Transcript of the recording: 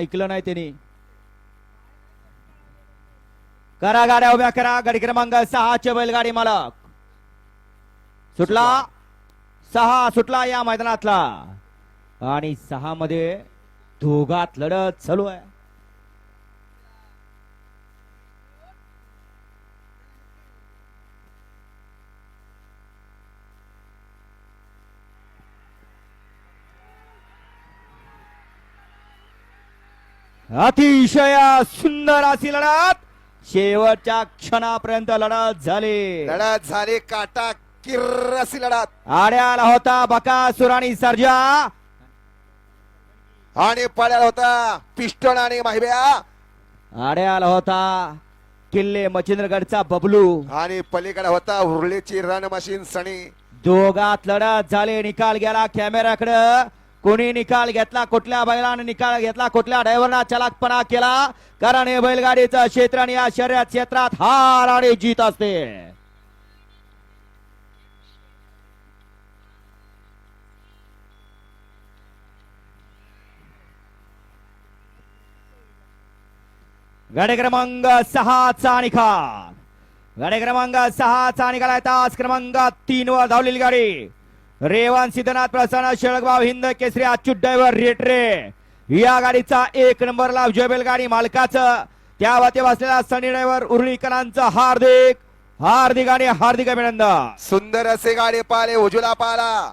ऐकलं नाही त्यांनी. करा गाड्या उभ्या करा. गाडी क्रमांक सहाचे बैलगाडी मालक. सुटला? सहा सुटला या मैदानातला. आणि सहा मध्ये दोघात लढत चालू आहे. अतिशय सुंदर अशी लढत. शेवटच्या क्षणापर्यंत लढत झाली. लढत झाली काटा किर्र अशी लढत. आड्याला होता बकासूर आणि सर्जा. आणि पळ्याला होता पिस्टन आणि माहिब्या. आड्याला होता किल्ले मच्छिंद्रगडचा बबलू. आणि पलीकडे होता उर्लीची रन मशीन सणी. दोघात लढत झाले. निकाल गेला कॅमेऱ्याकडं. कोणी निकाल घेतला कुठल्या बैलाने निकाल घेतला कुठल्या ड्रायव्हरना चलाकपणा केला? कारण हे बैलगाडीचं क्षेत्र आणि या शर्यत क्षेत्रात हार आणि जीत असते. गाडी क्रमांक सहाचा निकाल. गाडी क्रमांक सहाचा निकाल आहे. तास क्रमांक तीन वर धावलेली गाडी. रेवान सिद्धनाथ प्रसन्न शेळगाव हिंद केसरी अच्युत ड्रायव्हर रेटरे या गाडीचा एक नंबर लाभ विजय गाडी मालकाचं. त्या वाते बसलेला सनी ड्रायव्हर उर्लीकरांचं हार्दिक हार्दिक आणि हार्दिक अभिनंदन. सुंदर असे गाडी पाहिले उजुला पाला